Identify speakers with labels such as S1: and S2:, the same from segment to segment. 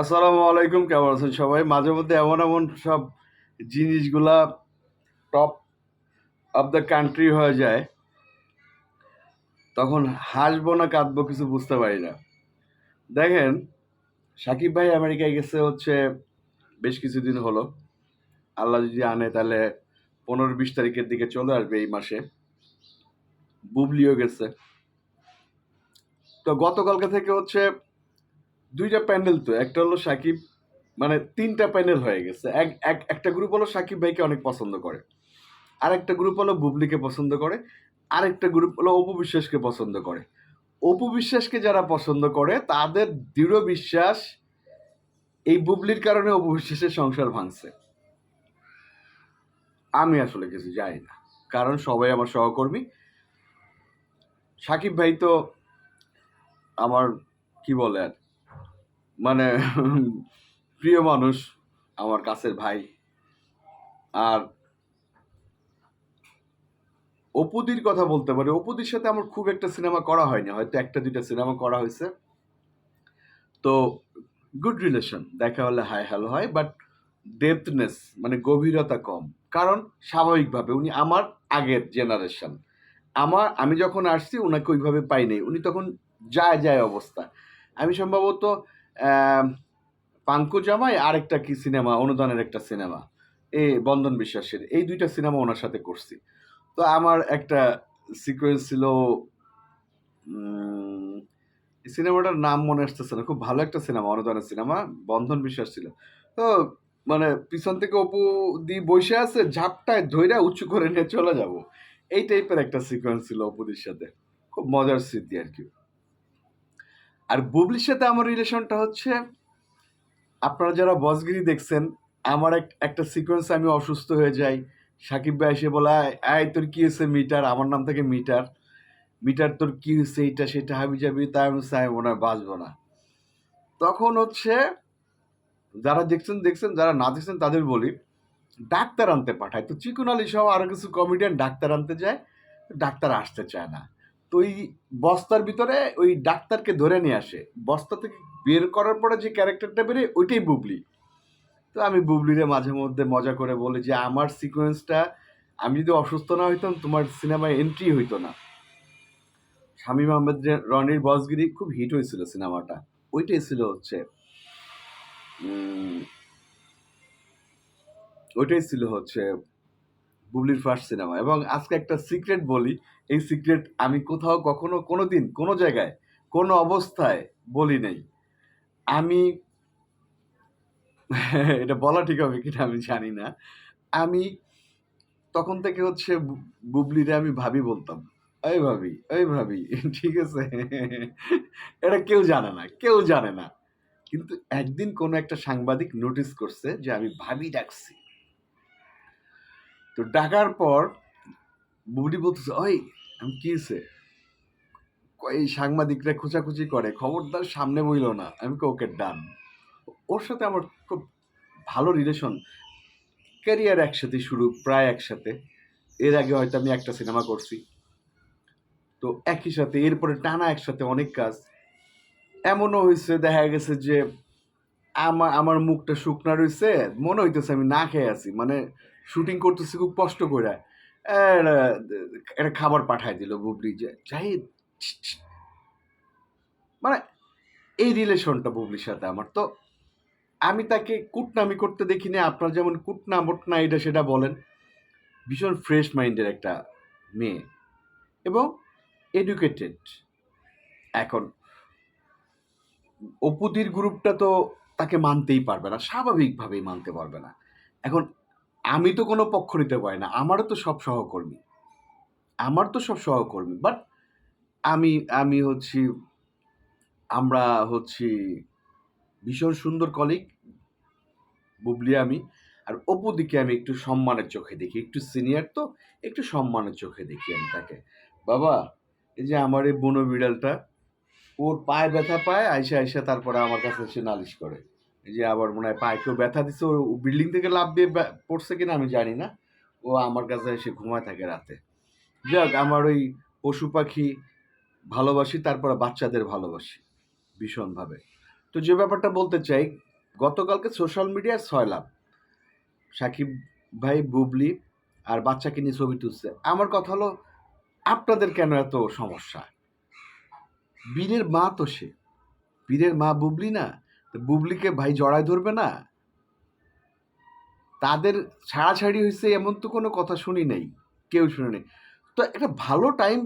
S1: আসসালামু আলাইকুম, কেমন আছেন সবাই? মাঝে মধ্যে এমন এমন সব জিনিসগুলা টপ অফ দ্য কান্ট্রি হয়ে যায়, তখন হাসবো না কাঁদবো কিছু বুঝতে পারি না। দেখেন, সাকিব ভাই আমেরিকায় গেছে হচ্ছে বেশ কিছুদিন হলো। আল্লাহ যদি আনে তাহলে পনেরো বিশ তারিখের দিকে চলে আসবে এই মাসে। বুবলিও গেছে। তো গতকালকে থেকে হচ্ছে দুইটা প্যান্ডেল তো, একটা হলো সাকিব মানে তিনটা প্যানেল হয়ে গেছে। এক এক, একটা গ্রুপ হলো সাকিব ভাইকে অনেক পছন্দ করে আর একটা গ্রুপ হলো বুবলিকে পছন্দ করে আর একটা গ্রুপ হলো অপু বিশ্বাসকে পছন্দ করে। অপু বিশ্বাসকে যারা পছন্দ করে, তাদের দৃঢ় বিশ্বাস এই বুবলির কারণে অপু বিশ্বাসের সংসার ভাঙছে। আমি আসলে কিছু জানি না, কারণ সবাই আমার সহকর্মী। সাকিব ভাই তো আমার, কি বলে আর? মানে প্রিয় মানুষ আমার কাছের ভাই। আর অপুদির কথা বলতে পারি, অপুদির সাথে আমার খুব একটা সিনেমা করা হয়নি, হয়তো একটা দুইটা সিনেমা করা হয়েছে। তো গুড রিলেশন দেখা হলে হাই হ্যালো হয় বাট ডেপথনেস মানে গভীরতা কম। কারণ, স্বাভাবিকভাবে উনি আমার আগের জেনারেশন আমার, আমি যখন আসছি ওনাকে ওইভাবে পাই নাই। উনি তখন যায় যায় অবস্থা। আমি সম্ভবত পাঙ্কু জামাই আরেকটা কি সিনেমা, অনুদানের একটা সিনেমা? এ বন্ধন বিশ্বাসের। এই দুইটা সিনেমা ওনার সাথে করছি। তো আমার একটা সিকোয়েন্স ছিল সিনেমাটার নাম মনে আসতেছে না। খুব ভালো একটা সিনেমা, অনুদানের সিনেমা বন্ধন বিশ্বাস ছিল। তো মানে পিছন থেকে অপু দি বসে আছে, ঝাপটায় ধইরা উঁচু করে নিয়ে চলে যাব। এই টাইপের একটা সিকোয়েন্স ছিল অপুদির সাথে। খুব মজার স্মৃতি আর কি। আর বুবলির সাথে আমার রিলেশনটা হচ্ছে, আপনারা যারা বসগিরি দেখছেন, আমার এক, একটা সিকোয়েন্স আমি অসুস্থ হয়ে যাই। সাকিব ভাই এসে বলা, আয় তোর কী হয়েছে মিটার? আমার নাম থেকে মিটার। মিটার, তোর কী হয়েছে এইটা সেটা, হাবি যাবি তাই আমি চাই মনে হয় বাঁচবো না। তখন হচ্ছে, যারা দেখছেন দেখছেন, যারা না দেখছেন, তাদের বলি, ডাক্তার আনতে পাঠায়। তো চিকুন আলী সহ আরও কিছু কমেডিয়ান ডাক্তার আনতে যায়, ডাক্তার আসতে চায় না। তো ওই বস্তার ভিতরে ওই ডাক্তারকে ধরে নিয়ে আসে। বস্তা থেকে বের করার পরে যে ক্যারেক্টারটা বেরোয়, ওইটাই বুবলি। তো আমি বুবলিরে মাঝে মধ্যে মজা করে বলি যে, আমার সিকোয়েন্সটা আমি যদি অসুস্থ না হইতাম, তোমার সিনেমায় এন্ট্রি হইতো না। শামীম আহমেদ রনির বসগিরি খুব হিট হয়েছিল সিনেমাটা ওইটাই ছিল হচ্ছে ওইটাই ছিল হচ্ছে বুবলির ফার্স্ট সিনেমা এবং আজকে একটা সিক্রেট বলি, এই সিক্রেট আমি কোথাও কখনো কোনো দিন কোনো জায়গায়, কোনো অবস্থায় বলি নাই। আমি, এটা বলা ঠিক হবে কিনা আমি জানি না। আমি তখন থেকে হচ্ছে বুবলিরে আমি ভাবি বলতাম, এই ভাবি এই ভাবি, ঠিক আছে? এটা কেউ জানে না, কেউ জানে না। কিন্তু একদিন কোনো একটা সাংবাদিক নোটিস করছে যে আমি ভাবি ডাকছি। তো ডাকার পর বুবলি বলতেছে, ওই, আমি কি এই সাংবাদিকরা খোঁচাখুচি করে, খবরদার সামনে বইল না, আমি ওকে ডান। ওর সাথে আমার খুব ভালো রিলেশন ক্যারিয়ার একসাথে শুরু, প্রায় একসাথে। এর আগে হয়তো আমি একটা সিনেমা করছি। তো একই সাথে, এরপরে টানা একসাথে অনেক কাজ। এমনও হয়েছে দেখা গেছে যে আমার আমার মুখটা শুকনা রয়েছে মনে হইতেছে আমি না খেয়ে আছি। মানে শুটিং করতেছি খুব কষ্ট করে একটা খাবার পাঠায় দিল বুবলি যে ছি। মানে এই রিলেশনটা বুবলির সাথে আমার। তো আমি তাকে কুটনামি করতে দেখি না আপনার যেমন কুটনা মোটনা এটা সেটা বলেন। ভীষণ ফ্রেশ মাইন্ডের একটা মেয়ে এবং এডুকেটেড এখন অপুতির গ্রুপটা তো তাকে মানতেই পারবে না, স্বাভাবিকভাবেই মানতে পারবে না। এখন আমি তো কোনো পক্ষ নিতে পারি না, আমারও তো সব সহকর্মী। আমার তো সব সহকর্মী বাট আমি আমি হচ্ছি, আমরা হচ্ছি ভীষণ সুন্দর কলিগ বুবলি আমি, আর অপুদিকে আমি একটু সম্মানের চোখে দেখি, একটু সিনিয়র তো, একটু সম্মানের চোখে দেখি আমি তাকে। বাবা, এই যে আমার এই বনো বিড়ালটা ওর পায়ে ব্যথা পায়, আইসা আইসা তারপরে আমার কাছে এসে নালিশ করে। যে আবার মনে হয় পায়ে কেউ ব্যথা দিচ্ছে ও বিল্ডিং থেকে লাভ দিয়ে পড়ছে কিনা আমি জানি না। ও আমার কাছে এসে ঘুমায় থাকে রাতে। যাক আমার ওই পশু পাখি ভালোবাসি, তারপরে বাচ্চাদের ভালোবাসি ভীষণভাবে। তো যে ব্যাপারটা বলতে চাই, গতকালকে সোশ্যাল মিডিয়ার ছয় লাভ সাকিব ভাই, বুবলি আর বাচ্চাকে নিয়ে ছবি তুলছে। আমার কথা হলো, আপনাদের কেন এত সমস্যা? বীরের মা তো সে। বীরের মা বুবলি না? তো বুবলিকে ভাই জড়ায় ধরবে না? তাদের ছাড়াছাড়ি হয়েছে এমন তো কোনো কথা শুনি নাই, কেউ শুনে নেই। তো একটা ভালো টাইম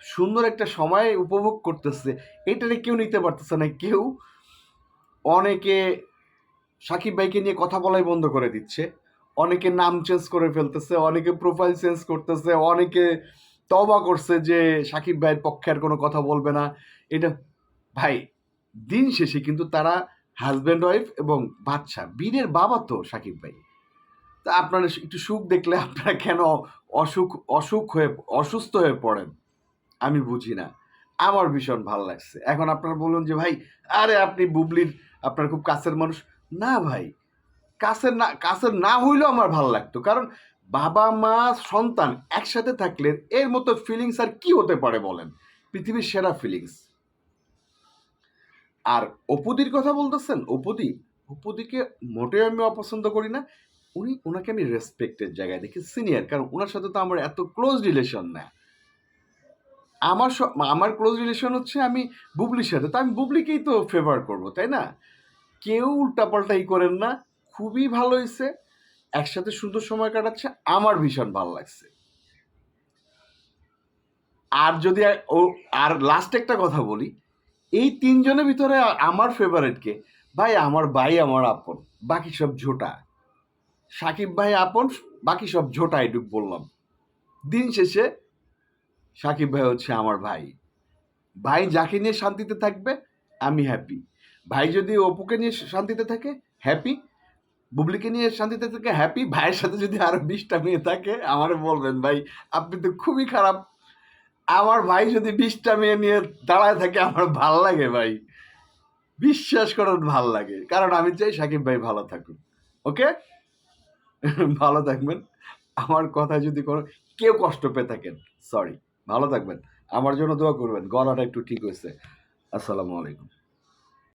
S1: সুন্দর একটা সময় উপভোগ করতেছে এটারে কেউ নিতে পারতেছে না। কেউ অনেকে সাকিব ভাইকে নিয়ে কথা বলাই বন্ধ করে দিচ্ছে, অনেকে নাম চেঞ্জ করে ফেলতেছে, অনেকে প্রোফাইল চেঞ্জ করতেছে, অনেকে তবা করছে যে সাকিব ভাইয়ের পক্ষে আর কোনো কথা বলবে না। এটা ভাই, দিন শেষে কিন্তু তারা হাজব্যান্ড ওয়াইফ এবং বাচ্চা, বীরের বাবা তো সাকিব ভাই। তা আপনারা একটু সুখ দেখলে আপনারা কেন অসুখ অসুখ হয়ে, অসুস্থ হয়ে পড়েন? আমি বুঝি না। আমার ভীষণ ভালো লাগছে। এখন আপনারা বলুন যে, ভাই, আরে আপনি বুবলির, আপনার খুব কাছের মানুষ? না ভাই, কাছের না কাছের না হইলেও আমার ভালো লাগতো। কারণ বাবা, মা, সন্তান একসাথে থাকলে এর মতো ফিলিংস আর কি হতে পারে বলেন? পৃথিবীর সেরা ফিলিংস আর অপুদির কথা বলতেছেন? অপুদি? অপুদিকে মোটেও আমি অপছন্দ করি না। উনি ওনাকে আমি রেসপেক্টের জায়গায় দেখি সিনিয়র কারণ ওনার সাথে তো আমার এত ক্লোজ রিলেশন না। আমার আমার ক্লোজ রিলেশন হচ্ছে আমি বুবলির সাথে। তো আমি বুবলিকেই তো ফেভার করব, তাই না? কেউ উল্টাপাল্টাই করেন না। খুবই ভালো হয়েছে একসাথে সুন্দর সময় কাটাচ্ছে। আমার ভীষণ ভালো লাগছে। আর যদি আর লাস্ট একটা কথা বলি। এই তিনজনের ভিতরে আমার ফেভারিট কে? ভাই, আমার ভাই, আমার আপন। বাকি সব ঝোটা। সাকিব ভাই আপন, বাকি সব ঝোটা এটুক বললাম। দিন শেষে সাকিব ভাই হচ্ছে আমার ভাই। ভাই যাকে নিয়ে শান্তিতে থাকবে, আমি হ্যাপি ভাই যদি অপুকে নিয়ে শান্তিতে থাকে হ্যাপি বুবলিকে নিয়ে শান্তিতে থাকে হ্যাপি ভাইয়ের সাথে যদি আরও বিশটা মেয়ে থাকে, আমার বলবেন, ভাই, আপনি তো খুবই খারাপ। আমার ভাই যদি বিষটা মেয়ে নিয়ে দাঁড়ায় থাকে, আমার ভালো লাগে ভাই। বিশ্বাস করেন ভালো লাগে। কারণ আমি চাই সাকিব ভাই ভালো থাকুক। ওকে? ভালো থাকবেন। আমার কথা যদি কোনো, কেউ কষ্ট পেয়ে থাকেন সরি ভালো থাকবেন। আমার জন্য দোয়া করবেন। গলাটা একটু ঠিক হয়েছে। আসসালামু আলাইকুম।